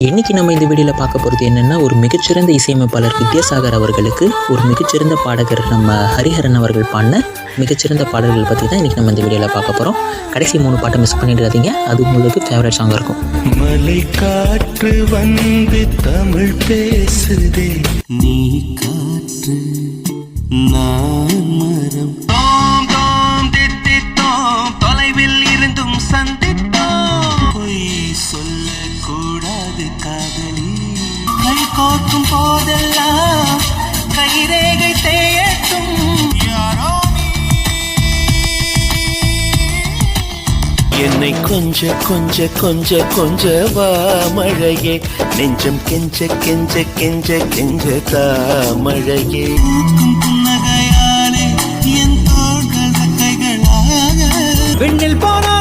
இன்னைக்கு நம்ம இந்த வீடியோவில் பார்க்க போகிறது என்னென்னா ஒரு மிகச்சிறந்த இசையமைப்பாளர் வித்யாசாகர் அவர்களுக்கு ஒரு மிகச்சிறந்த பாடகர் நம்ம ஹரிஹரன் அவர்கள் பாடின மிகச்சிறந்த பாடல்கள் பற்றி தான் இன்றைக்கி நம்ம இந்த வீடியோவில் பார்க்க போகிறோம் கடைசி மூணு பாட்டை மிஸ் பண்ணிடாதீங்க. அது உங்களுக்கு ஃபேவரட் சாங்காக இருக்கும். மலை காற்று வந்து தமிழ் பேசுதே. நீ காற்று நான் காதலி. கை கோர்க்கும் போதெல்லாம் கைரேகை தேயட்டும். யாரோ என்னை கொஞ்ச கொஞ்ச கொஞ்ச கொஞ்ச வா மழையே. நெஞ்சம் கெஞ்ச கெஞ்ச கெஞ்ச கெஞ்ச தா மழையே. புன்னகையாலே என் தோள்கள் கைகளாக விண்ணில் போனா